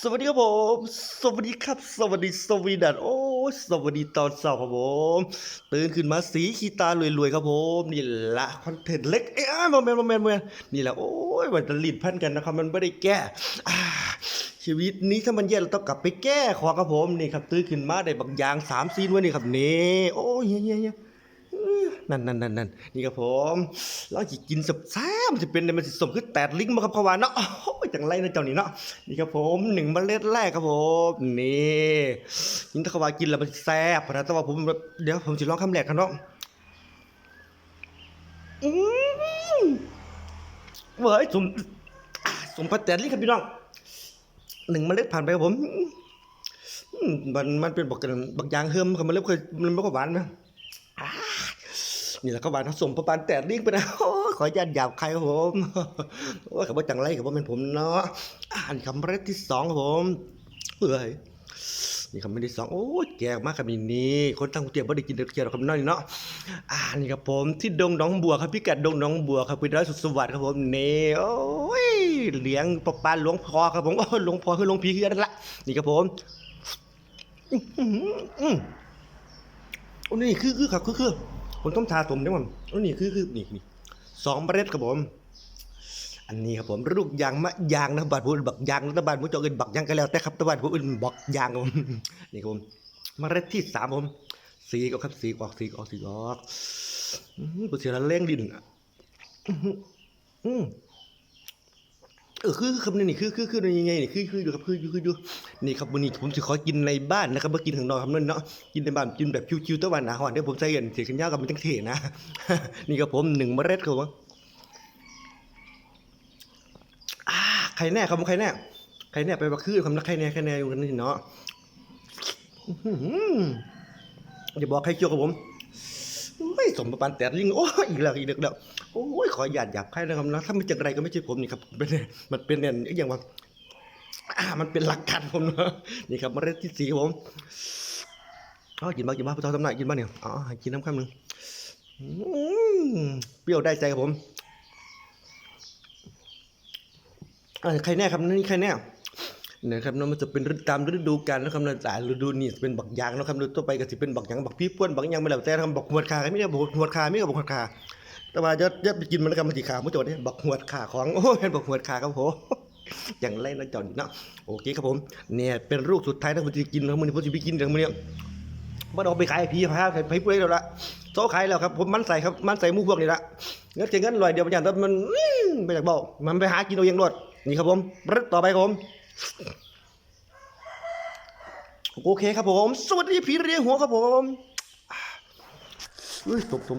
สวัสดีครับผม สวัสดีครับ สวัสดีสวีดันโอ้สวัสดีตอนเช้าครับผม ตื่นขึ้นมาสีขีตารวยๆครับผม นี่ละคอนเทนต์เล็กเอ้ยโมเมนต์โมเมนมเมนต์นี่แหละโอ้ยมันจะหลิ้นพันกันนะครับมันไม่ได้แก้ชีวิตนี้ถ้ามันแย่เราต้องกลับไปแก้ขอครับผมนี่ครับ ตื่นขึ้นมาได้บางอย่างสามซีนไว้นี่ครับนี่โอ้ยเฮียเฮียเฮีย นั่นนั่นนั่นนั่นนี่ครับผมเราจะกินสับแซ่บจะเป็นในมันสิสมคือแตดลิงมาครับเขาวานเนาะโอ้ยจังไรนะเจ้านี่เนาะนี่ครับผมหนึ่งเมล็ดแรกครับผมนี่ยิงตะขวากินแล้วมันแซ่บนะแต่ว่าผมเดี๋ยวผมจะลองคำแรกครับเนาะอืมเว้ยสมสมพัดแตดลิงครับพี่น้องหนึ่งเมล็ดผ่านไปครับผมมันมันเป็นบักกันบักยางเฮิมครับมันเริ่มเคยมันไม่ค่อยหวานนะ นี่แหละก็หวานผสมประปานแตดลิงไปนะโอ้ขออนุญาตหยาบใครครับผมโอ้ยคำว่าจังไรกับว่าเป็นผมเนาะอ่านคำแรกที่สองครับผมเอ้ยนี่คำที่สองโอ้แกมากครับนี่นี่คนตั้งเตียมว่าได้กินเด็ดเกียวคำน้อยเนาะอ่านี่ครับผมที่ดงหนองบัวครับพี่กัดดงหนองบัวครับพี่ร้อยสุดสวัสดิ์ครับผมเนี่โอ้ยเลี้ยงประปานหลวงพ่อครับผมโอ้หลวงพ่อคือหลวงพี่คือกันละนี่ครับผมอื้อหืออืมโอ้นี่คือคือครับคือคือ ผมต้องทาผมด้วยมันนี่คือคือนี่นี่สองเมล็ดครับผม อันนี้ครับผมลูกยางมะยางนะบาดพูดบักยางรัฐบาลพูดจเอินบักยางกันแล้วแต่ครับรัฐบาลผู้อื่นบักยางครับผมนี่ครับผมเมล็ดที่สามผม สีก็ครับสีออกสีออกสีออกอืมตัวเสียละเร่งดินอะอื้อหืออืม เออคือคือครับนี่นี่คือคือคือยังไงนี่คือคือดูครับคือคือดูนี่ครับวันนี้ผมจะขอกินในบ้านนะครับมื่อกินข้างนอกครับนั่นเนาะกินในบ้านกินแบบชิวๆตะวันหนาหอนเดี๋ยวผมใส่เงินเสียชัญญากับมันจังเถนะนี่ครับผมหนึ่งเมล็ดครับผมใครแน่ครับผมใครแน่ใครแน่ไปบักคือคำนักใครแน่ใครแน่อยู่กันนี่เนาะอื้อหืออย่าบอกใครเกี่ยวกับผม ไม่สมประปานแต่ลิงโอ้อีกแล้วอีกแล้วโอ้ยขอหยาดหยาบใครนะครับนะถ้าไม่จังไรก็ไม่ใช่ผมนี่ครับเป็นมันเป็นเนี่ยอย่างว่าอ่ามันเป็นหลักการผมนะนี่ครับเมล็ดที่สี่ผมอ๋อกินบ้างกินบ้างพระเจ้าทำหน้ากินบ้างเนี่ยอ๋อกินน้ำข้ามหนึ่งเปรี้ยวได้ใจครับผมใครแน่ครับนี่ใครแน่ นะครับเนาะมันจะเป็นตามฤดูกาลนะครับนะแต่ฤดูนี้จะเป็นบักยางนะครับฤดูต่อไปก็จะเป็นบักยางบักพี่ป้วนบักยางไม่แล้วแต่ทำบักหัวขาไม่ได้บักหัวขาไม่กับบักหัวขาแต่ว่าจะจะไปกินมันแล้วกันมันสีขาไม่โจทย์เนี่ยบักหัวขาของโอ้ยเป็นบักหัวขาครับผมอย่างไรนะจอนเนาะโอเคครับผมเนี่ยเป็นลูกสุดท้ายนะผมจะกินแล้วมันผมจะไปกินอย่างมันเนี่ยมันเอาไปขายพี่พาให้ให้ผู้ใดแล้วละโซ่ขายแล้วครับผมมันใส่ครับมันใส่มูพวกนี่ละเงินเจเงินลอยเดียวมันอย่างแต่มันไม่อยากบอกมันไปหากินเอาเองรวดนี่ครับผมรึต่อไปครับผม โอเคครับผม สวัสดีพี่เรียหัวครับผมอุ้ยตบตบ